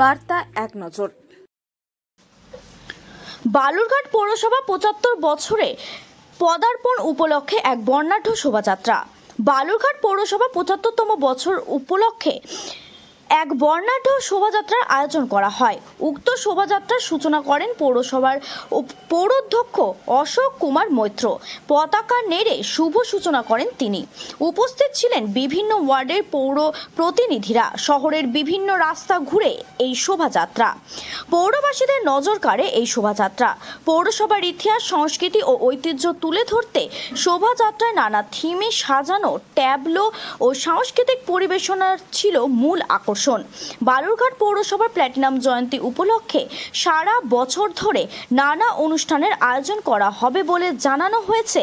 বার্তা এক নজর। বালুরঘাট পৌরসভা পঁচাত্তর বছরে পদার্পণ উপলক্ষে এক বর্ণাঢ্য শোভাযাত্রা। বালুরঘাট পৌরসভা পঁচাত্তরতম বছর উপলক্ষে এক বর্ণাঢ্য শোভাযাত্রার আয়োজন করা হয়। উক্ত শোভাযাত্রার সূচনা করেন পৌরসভার পৌরাধ্যক্ষ অশোক কুমার মৈত্র। পতাকা নেড়ে শুভ সূচনা করেন তিনি। উপস্থিত ছিলেন বিভিন্ন ওয়ার্ডের পৌর প্রতিনিধিরা, শহরের বিভিন্ন রাস্তা ঘুরে এই শোভাযাত্রা। পৌরবাসীদের নজর কাড়ে এই শোভাযাত্রা। পৌরসভার ইতিহাস, সংস্কৃতি ও ঐতিহ্য তুলে ধরতে শোভাযাত্রায় নানা থিমে সাজানো ট্যাবলো ও সাংস্কৃতিক পরিবেশনার ছিল মূল আকর্ষণ। বালুরঘাট পৌরসভার প্ল্যাটিনাম জয়ন্তী উপলক্ষে সারা বছর ধরে নানা অনুষ্ঠানের আয়োজন করা হবে বলে জানানো হয়েছে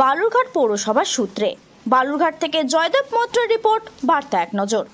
বালুরঘাট পৌরসভার সূত্রে। বালুরঘাট থেকে জয়দেব মৈত্রের রিপোর্ট, বার্তা এক নজর।